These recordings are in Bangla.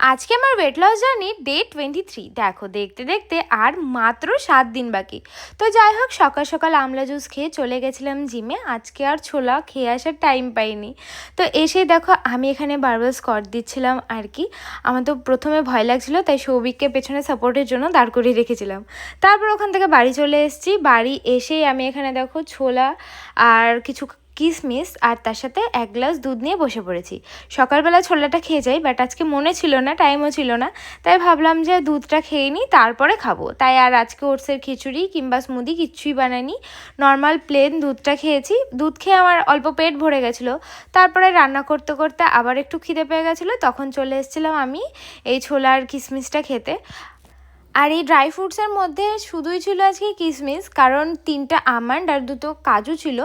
আজকে আমার weight loss journey day twenty three দেখো, দেখতে দেখতে আর মাত্র সাত দিন বাকি। তো যাই হোক, সকাল সকাল আমলা জুস খেয়ে চলে গেছিলাম জিমে আজকে আর ছোলা খেয়ে আসার টাইম পাইনি। তো এসে দেখো, আমি এখানে বারবার স্কট দিচ্ছিলাম আর কি। আমার তো প্রথমে ভয় লাগছিল, তাই সৌভিককে পেছনে সাপোর্টের জন্য দাঁড় করিয়ে রেখেছিলাম। তারপর ওখান থেকে বাড়ি চলে এসেছি। বাড়ি এসেই আমি এখানে দেখো ছোলা আর কিছু কিশমিশ আর তার সাথে এক গ্লাস দুধ নিয়ে বসে পড়েছি। সকালবেলা ছোলাটা খেয়ে যাই বাট আজকে মনে ছিল না টাইমও ছিল না। তাই ভাবলাম যে দুধটা খেয়ে নিই, তারপরে খাব। তাই আর আজকে ওটসের খিচুড়ি কিংবা স্মুদি কিচ্ছুই বানাইনি। নর্মাল প্লেন দুধটা খেয়েছি। দুধ খেয়ে আমার অল্প পেট ভরে গেছিল। তারপরে রান্না করতে করতে আবার একটু খিদে পেয়ে গেছিল। তখন চলে এসেছিলাম আমি এই ছোলার কিসমিসটা খেতে। আর এই ড্রাই ফ্রুটসের মধ্যে শুধুই ছিল আজকে কিসমিস, কারণ তিনটা আমান্ড আর দুটো কাজু ছিল।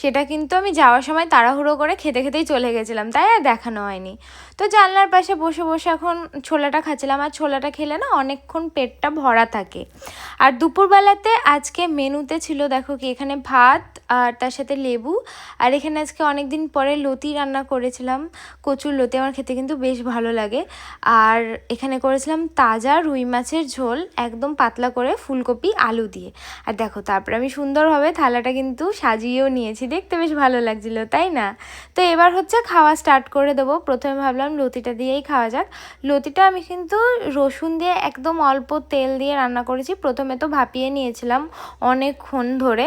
সেটা কিন্তু আমি যাওয়ার সময় তাড়াহুড়ো করে খেতে খেতেই চলে গেছিলাম, তাই আর দেখানো হয়নি। তো জানলার পাশে বসে বসে এখন ছোলাটা খাচ্ছিলাম। আর ছোলাটা খেলে না অনেকক্ষণ পেটটা ভরা থাকে। আর দুপুরবেলাতে আজকে মেনুতে ছিল, দেখো কি, এখানে ভাত আর তার সাথে লেবু। আর এখানে আজকে অনেক দিন পরে লতি রান্না করেছিলাম, কচুর লতি, আমার খেতে কিন্তু বেশ ভালো লাগে। আর এখানে করেছিলাম তাজা রুই মাছের ঝোল, একদম পাতলা করে ফুলকপি, আলু দিয়ে। আর দেখো, তারপরে আমি সুন্দরভাবে থালাটা কিন্তু সাজিয়েও নিয়েছি, দেখতে বেশ ভালো লাগছিল, তাই না? তো এবার হচ্ছে খাওয়া স্টার্ট করে দেবো। প্রথমে ভাবলাম লতিটা দিয়েই খাওয়া যাক। লতিটা আমি কিন্তু রসুন দিয়ে একদম অল্প তেল দিয়ে রান্না করেছি। প্রথমে তো ভাপিয়ে নিয়েছিলাম অনেকক্ষণ ধরে।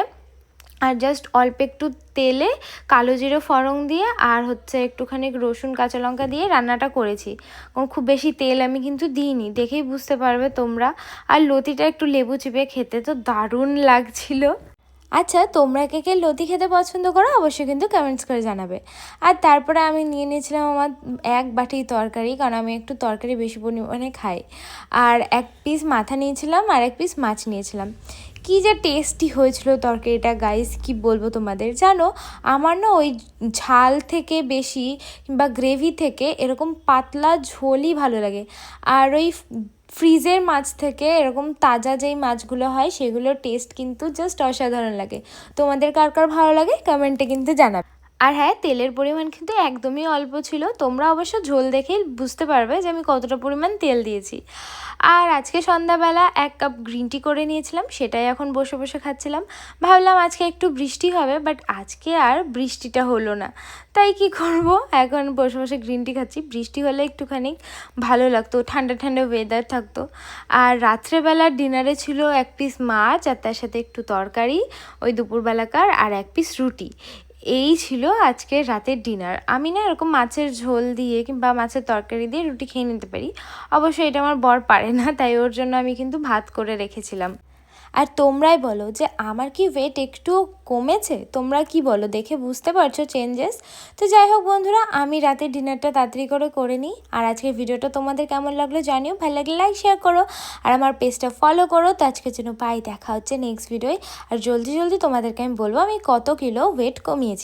আর জাস্ট অল্প একটু তেলে কালো জিরে ফড়ং দিয়ে আর হচ্ছে একটুখানি রসুন, কাঁচা লঙ্কা দিয়ে রান্নাটা করেছি। কারণ খুব বেশি তেল আমি কিন্তু দিইনি, দেখেই বুঝতে পারবে তোমরা। আর লতিটা একটু লেবু চিপে খেতে তো দারুণ লাগছিল। আচ্ছা তোমরা কে কে লতি খেতে পছন্দ করো অবশ্যই কিন্তু কমেন্টস করে জানাবে। আর তারপরে আমি নিয়ে নিয়েছিলাম আমার এক বাটি তরকারি, কারণ আমি একটু তরকারি বেশি পরিমাণে খাই। আর এক পিস মাথা নিয়েছিলাম আর এক পিস মাছ নিয়েছিলাম। কি যে টেস্টি হয়েছিল তরকারিটা গাইস কি বলব তোমাদের? জানো, আমার না ওই ঝাল থেকে বেশি কিংবা গ্রেভি থেকে এরকম পাতলা ঝোলই ভালো লাগে। আর ওই ফ্রিজের মাছ থেকে এরকম তাজা যেই মাছগুলো হয়, সেগুলোর টেস্ট কিন্তু জাস্ট অসাধারণ লাগে। তোমাদের কার কার ভালো লাগে? কমেন্টে কিন্তু জানাবে। আর হ্যাঁ তেলের পরিমাণ কিন্তু একদমই অল্প ছিল। তোমরা অবশ্য ঝোল দেখেই বুঝতে পারবে যে আমি কতটা পরিমাণ তেল দিয়েছি। আর আজকে সন্ধ্যাবেলা এক কাপ গ্রিন টি করে নিয়েছিলাম, সেটাই এখন বসে বসে খাচ্ছিলাম। ভাবলাম আজকে একটু বৃষ্টি হবে, বাট আজকে আর বৃষ্টিটা হলো না। তাই কি করব? এখন বসে বসে গ্রিন টি খাচ্ছি। বৃষ্টি হলে একটুখানি ভালো লাগতো, ঠান্ডা ঠান্ডা ওয়েদার থাকতো। আর রাত্রেবেলার ডিনারে ছিল এক পিস মাছ, আর তার সাথে একটু তরকারি, ওই দুপুরবেলাকার, আর এক পিস রুটি। এই ছিল আজকে রাতের ডিনার আমি না এরকম মাছের ঝোল দিয়ে কিংবা মাছের তরকারি দিয়ে রুটি খেয়ে নিতে পারি। অবশ্যই এটা আমার বর পারে না, তাই ওর জন্য আমি কিন্তু ভাত করে রেখেছিলাম। আর তোমরাই বলো যে আমার কি ওয়েট একটু কমেছে? তোমরা কি বলো? দেখে বুঝতে পারছ চেঞ্জেস তো যাই হোক বন্ধুরা, আমি রাতে ডিনারটা তাড়াতাড়ি করে করে নিই। আর আজকে ভিডিওটা তোমাদের কেমন লাগল জানিও। ভালো লাগলে লাইক শেয়ার করো। আর আমার পেজটা ফলো করো। তো আজকে যেন পাই দেখা হচ্ছে নেক্সট ভিডিওয় আর জলদি জলদি তোমাদেরকে আমি বলব, আমি কত কিলো ওয়েট কমিয়েছি।